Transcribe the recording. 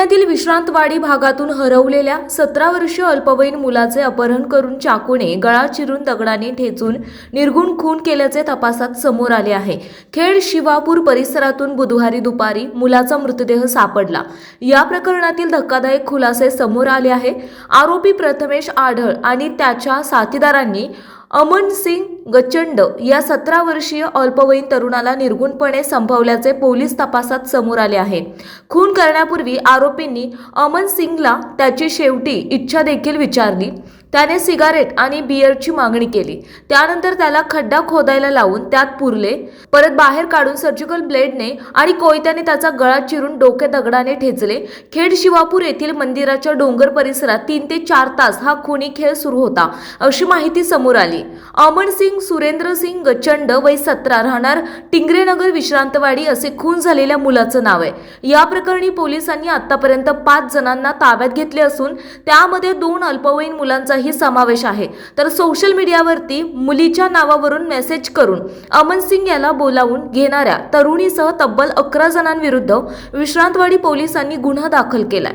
पुण्यातील विश्रांतवाडी भागातून हरवलेल्या सतरा वर्षीय अल्पवयीन मुलाचे अपहरण करून चाकूने गळा चिरून दगडाने ठेचून निर्गुण खून केल्याचे तपासात समोर आले आहे. खेड शिवापूर परिसरातून बुधवारी दुपारी मुलाचा मृतदेह सापडला. या प्रकरणातील धक्कादायक खुलासे समोर आले आहे. आरोपी प्रथमेश आढळ आणि त्याच्या साथीदारांनी अमन सिंग गचंड या सतरा वर्षीय अल्पवयीन तरुणाला निर्गुणपणे संपवल्याचे पोलीस तपासात समोर आले आहे. खून करण्यापूर्वी आरोपींनी अमन सिंगला त्याची शेवटी इच्छा देखील विचारली. त्याने सिगारेट आणि बियरची मागणी केली. त्यानंतर त्याला खड्डा खोदायला लावून त्यात पुरले. परत बाहेर काढून सर्जिकल ब्लेडने आणि कोयत्याने त्याचा गळा चिरून डोके दगडाने ठेचले. खेड शिवापूर येथील मंदिराच्या डोंगर परिसरात तीन ते चार तास हा खुनी खेळ सुरू होता अशी माहिती समोर आली. अमन सिंग सुरेंद्र सिंग गचंड वय सतरा राहणार टिंगरेनगर विश्रांतवाडी असे खून झालेल्या मुलाचं नाव आहे. या प्रकरणी पोलिसांनी आतापर्यंत पाच जणांना ताब्यात घेतले असून त्यामध्ये दोन अल्पवयीन मुलांचाही समावेश आहे. तर सोशल मीडियावरती मुलीच्या नावावरून मेसेज करून अमन सिंग याला बोलावून घेणाऱ्या तरुणीसह तब्बल अकरा जणांविरुद्ध विश्रांतवाडी पोलिसांनी गुन्हा दाखल केलाय.